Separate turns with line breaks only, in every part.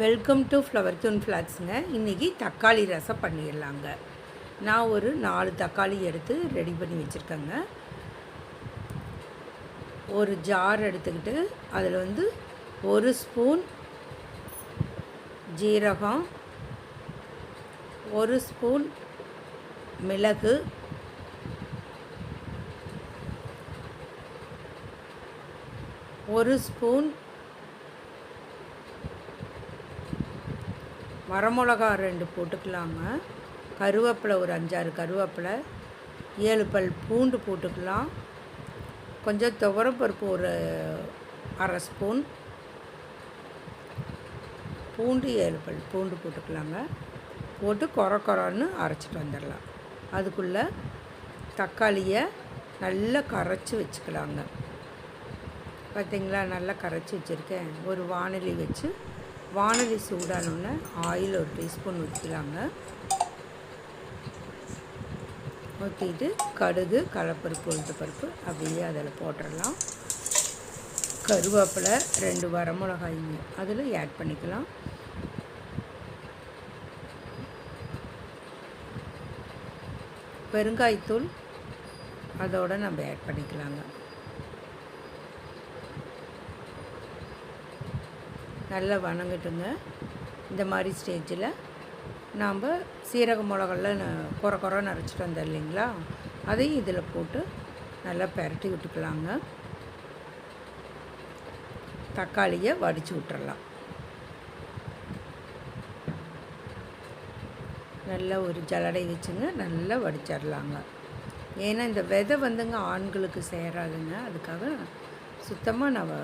Welcome to flower தூன் ஃப்ளாக்ஸுங்க இன்றைக்கி தக்காளி ரசம் பண்ணிடலாங்க. நான் ஒரு நாலு தக்காளி எடுத்து ரெடி பண்ணி வச்சுருக்கேங்க. ஒரு ஜார் எடுத்துக்கிட்டு அதில் வந்து ஒரு ஸ்பூன் ஜீரகம் ஒரு ஸ்பூன் மிளகு ஒரு ஸ்பூன் வரமிளகா ரெண்டு போட்டுக்கலாங்க. கருவேப்பிலை ஒரு அஞ்சாறு கருவேப்பிலை ஏழு பல் பூண்டு போட்டுக்கலாம். கொஞ்சம் துவரப்பருப்பு ஒரு அரை ஸ்பூன். பூண்டு ஏழு பல் பூண்டு போட்டுக்கலாங்க. போட்டு கொர கொரன்னு அரைச்சிட்டு வந்துடலாம். அதுக்குள்ளே தக்காளியை நல்லா கரைச்சி வச்சுக்கலாங்க. பார்த்தீங்களா நல்லா கரைச்சி வச்சுருக்கேன். ஒரு வானொலி வச்சு வானொலி சூடானோடனே ஆயில் ஒரு டீஸ்பூன் ஊற்றிக்கலாங்க ஊற்றிட்டு கடுகு கலப்பருப்பு உளுத்த பருப்பு அப்படியே அதில் போட்டுடலாம். கருவேப்பிலை ரெண்டு வரமிளகாய்ங்க அதில் ஆட் பண்ணிக்கலாம். பெருங்காய்த்தூள் அதோடு நம்ம ஆட் பண்ணிக்கலாங்க. நல்லா வணங்கட்டுங்க. இந்த மாதிரி ஸ்டேஜில் நாம் சீரக மிளகெல்லாம் குறை குறை நரைச்சிட்டு வந்தோம் இல்லைங்களா? அதையும் இதில் போட்டு நல்லா பெரட்டி விட்டுக்கலாங்க. தக்காளியை வடித்து விட்டுறலாம். நல்லா ஒரு ஜலடை வச்சுங்க நல்லா வடிச்சிடலாங்க ஏன்னா இந்த விதை வந்துங்க ஆண்களுக்கு சேராதுங்க. அதுக்காக சுத்தமாக நான்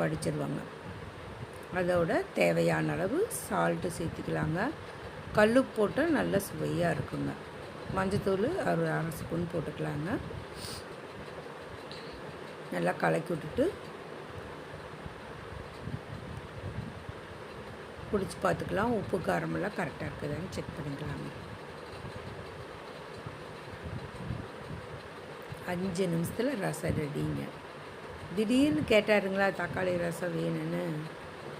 வடிச்சிருவாங்க. அதோட தேவையான அளவு சால்ட்டு சேர்த்துக்கலாங்க. கல் போட்டால் நல்ல சுவையாக இருக்குங்க. மஞ்சத்தூள் ஒரு அரை ஸ்பூன் போட்டுக்கலாங்க. நல்லா கலக்கி விட்டுட்டு பிடிச்சி பார்த்துக்கலாம். உப்பு காரமெல்லாம் கரெக்டாக இருக்குதான்னு செக் பண்ணிக்கலாங்க. அஞ்சு நிமிஷத்தில் ரசம் ரெடிங்க திடீர்னு கேட்டாருங்களா தக்காளி ரசம் வேணும்னு?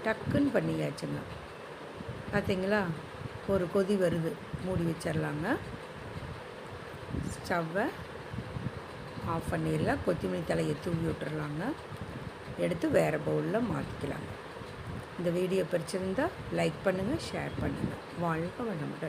டக்குன்னு பண்ணியாச்சுங்க. பார்த்தீங்களா ஒரு கொதி வருது. மூடி வச்சிடலாங்க ஸ்டவ்வை ஆஃப் பண்ணிடலாம் கொத்தமல்லி தலையை தூவி விட்டுறலாங்க எடுத்து வேறு பவுலில் மாற்றிக்கலாங்க இந்த வீடியோ பிடிச்சிருந்தால் லைக் பண்ணுங்கள் ஷேர் பண்ணுங்கள் வாழ்க வளமுடன்.